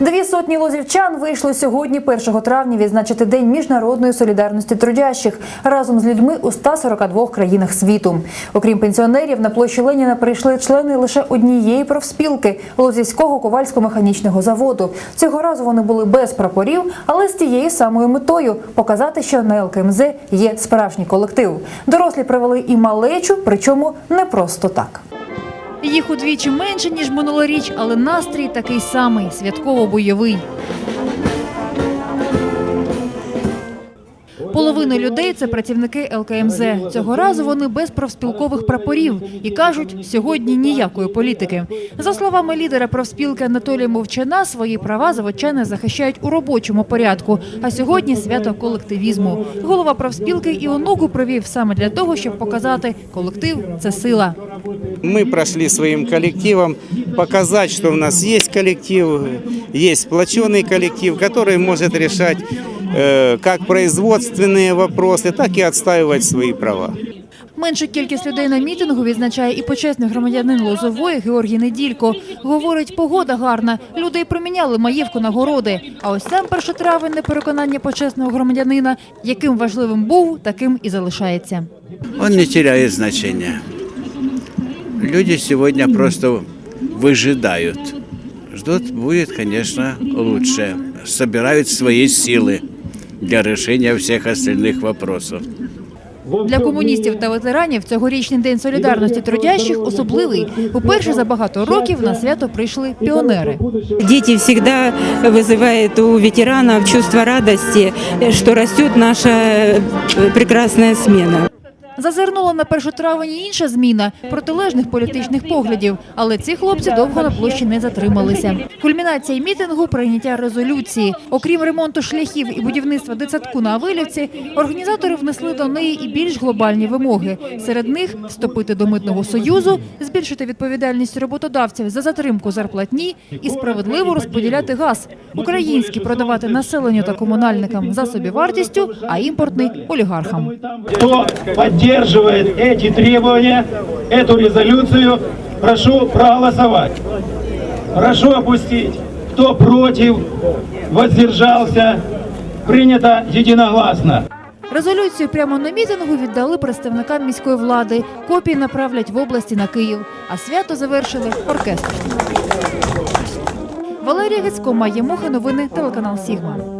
Дві сотні лозівчан вийшли сьогодні, 1 травня, відзначити День міжнародної солідарності трудящих разом з людьми у 142 країнах світу. Окрім пенсіонерів, на площі Леніна прийшли члени лише однієї профспілки Лозівського ковальсько-механічного заводу. Цього разу вони були без прапорів, але з тією самою метою показати, що на ЛКМЗ є справжній колектив. Дорослі привели і малечу, причому не просто так. Їх удвічі менше, ніж минулоріч, але настрій такий самий святково-бойовий. Половина людей це працівники ЛКМЗ. Цього разу вони без профспілкових прапорів і кажуть, сьогодні ніякої політики. За словами лідера профспілки Анатолія Мовчана, свої права заводчани захищають у робочому порядку. А сьогодні свято колективізму. Голова профспілки і онуку привів саме для того, щоб показати, колектив це сила. Мы прошли своим коллективом, показать, что у нас есть коллектив, есть сплоченный коллектив, который может решать э, как производственные вопросы, так и отстаивать свои права. Меншу кількість людей на мітингу відзначає і почесний громадянин Лозової Георгій Неділько. Говорить, погода гарна, люди й проміняли маєвку на городи. А ось сам першотравенне переконання почесного громадянина, яким важливим був, таким і залишається. Он не теряет значения. Люди сегодня просто выжидают. Ждут, будет, конечно, лучше. Собирают свои силы для решения всех остальных вопросов. Для комуністів та ветеранів цьогорічний день солідарності трудящих особливий. Уперше за багато років на свято прийшли піонери. Дети всегда вызывают у ветеранов чувство радости, э, что растет наша э, прекрасная смена. Зазирнула на першу травень інша зміна протилежних політичних поглядів, але ці хлопці довго на площі не затрималися. Кульмінація мітингу прийняття резолюції. Окрім ремонту шляхів і будівництва дитсадку на Авилівці, організатори внесли до неї і більш глобальні вимоги. Серед них вступити до митного союзу, збільшити відповідальність роботодавців за затримку зарплатні і справедливо розподіляти газ. Український продавати населенню та комунальникам за собівартістю, а імпортний олігархам. Поддерживает эти требования, эту резолюцию, прошу проголосовать. Прошу опустить. Кто против, воздержался, принято единогласно. Резолюцію прямо на мітингу віддали представникам міської влади. Копії направлять в області на Київ. А свято завершили оркестр. Валерія Гецько, Майя Моха, новини, телеканал Сігма.